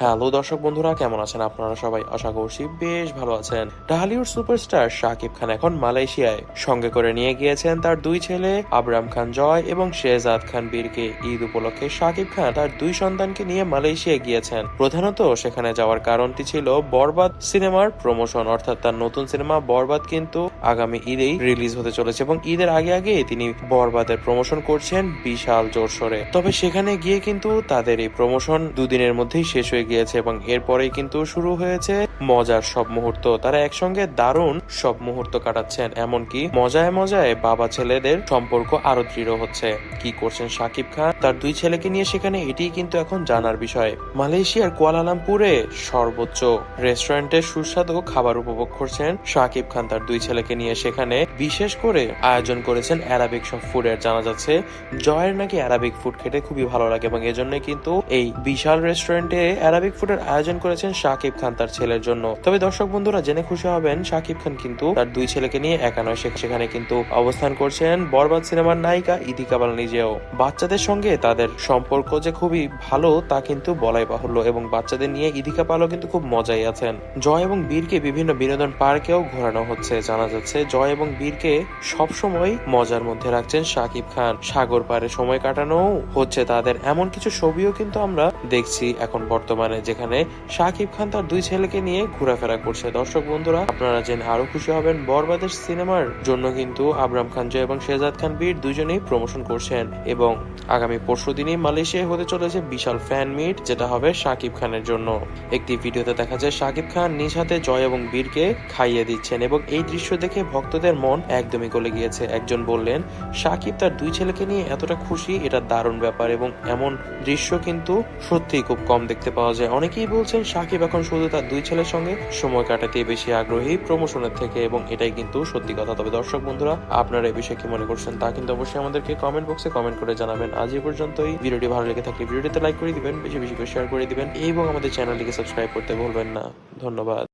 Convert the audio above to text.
Hello দর্শক বন্ধুরা, কেমন আছেন আপনারা সবাই? আশা করছি বেশ ভালো আছেন। ঢালিউড সুপারস্টার শাকিব খান এখন মালয়েশিয়ায়। সঙ্গে করে নিয়ে গিয়েছেন তার দুই ছেলে, আবরাম খান জয় এবং শেহজাদ খান বীরকে। ঈদ উপলক্ষে শাকিব খান তার দুই সন্তানকে নিয়ে মালয়েশিয়ায় গিয়েছেন। প্রধানত সেখানে যাওয়ার কারণটি ছিল বরবাদ সিনেমার প্রমোশন, অর্থাৎ তার নতুন সিনেমা বরবাদ কিন্তু আগামী ঈদেই রিলিজ হতে চলেছে এবং ঈদের আগে আগে তিনি বরবাদের প্রমোশন করছেন বিশাল জোরসোরে। তবে সেখানে গিয়ে কিন্তু তাদের এই প্রমোশন দুদিনের মধ্যেই শেষ হয়ে গিয়েছে এবং এরপরেই কিন্তু শুরু হয়েছে মজার সব মুহূর্ত। তারা একসঙ্গে দারুণ সব মুহূর্ত কাটাচ্ছেন, এমনকি মজায় মজায় বাবা ছেলেদের সম্পর্ক আরও দৃঢ় হচ্ছে। কি করছেন শাকিব খান? তার দুই ছেলেকে নিয়ে সেখানে এটিই কিন্তু এখন জানার বিষয়। মালয়েশিয়ার কুয়ালালামপুরে সর্বোচ্চ রেস্টুরেন্টে সুস্বাদু খাবার উপভোগ করছেন সাকিব খান। তার দুই ছেলেকে নিয়ে সেখানে বিশেষ করে আয়োজন করেছেন অ্যারাবিক সব ফুডের। জানা যাচ্ছে, জয়ের নাকি অ্যারাবিক ফুড খেতে খুবই ভালো লাগে এবং এজন্য কিন্তু এই বিশাল রেস্টুরেন্টে অ্যারাবিক ফুডের আয়োজন করেছেন শাকিব খান তার ছেলের জন্য। তবে দর্শক বন্ধুরা, জেনে খুশি হবেন, শাকিব খান কিন্তু তার দুই ছেলেকে নিয়ে একা নয় সেখানে কিন্তু অবস্থান করছেন বরবাদ সিনেমার নায়িকা ইদিকা বাল নিজেও। বাচ্চাদের সঙ্গে তাদের সম্পর্ক যে খুবই ভালো, তা কিন্তু বলাই বাহুল্য এবং বাচ্চাদের নিয়ে ইদিকা পালও কিন্তু খুব মজাই আছেন। জয় এবং বীরকে বিভিন্ন বিনোদন পার্কেও ঘোরানো হচ্ছে, জানা যাচ্ছে জয় এবং বীরকে সবসময় মজার মধ্যে রাখছেন শাকিব খান। সাগর পারে সময় কাটানো হচ্ছে তাদের, এমন কিছু ছবিও কিন্তু আমরা দেখছি এখন বর্তমানে। যেখানে শাকিব খান তার দুই ছেলেকে নিয়ে ঘোরাফেরা করছে। দর্শক বন্ধুরা, আপনারা জেনে আরও খুশি হবেন, বরবাদের সিনেমার জন্য কিন্তু আবরাম খান, জয় এবং শেহজাদ খান বীর দুজনেই প্রমোশন করছেন এবং আগামী পরশু দিনই মালয়েশিয়ায় হতে চলেছে বিশাল ফ্যান মিট যেটা হবে শাকিব খানের জন্য। একটি ভিডিওতে দেখা যায়, শাকিব খান নিজ হাতে জয় এবং বীরকে খাইয়ে দিচ্ছেন এবং এই দৃশ্য দেখে ভক্তদের মন একদমই গলে গিয়েছে। একজন বললেন, শাকিব তার দুই ছেলেকে নিয়ে এতটা খুশি, এটা দারুণ ব্যাপার এবং এমন দৃশ্য কিন্তু সত্যিই খুব কম দেখতে পাওয়া যায়। অনেকেই বলছেন সাকিব এখন শুধু তার দুই ছেলের সঙ্গে সময় কাটাতে বেশি আগ্রহী প্রমোশনের থেকে এবং এটাই কিন্তু সত্যি কথা। তবে দর্শক বন্ধুরা, আপনারা এই বিষয়ে কি মনে করছেন তা কিন্তু অবশ্যই আমাদেরকে কমেন্ট বক্সে কমেন্ট করে জানাবেন। আজ এই পর্যন্তই। ভিডিওটি ভালো লেগে থাকলে ভিডিওটিতে লাইক করে দিবেন, বেশি বেশি করে শেয়ার করে দিবেন এবং আমাদের চ্যানেলটিকে সাবস্ক্রাইব করতে ভুলবেন না। ধন্যবাদ।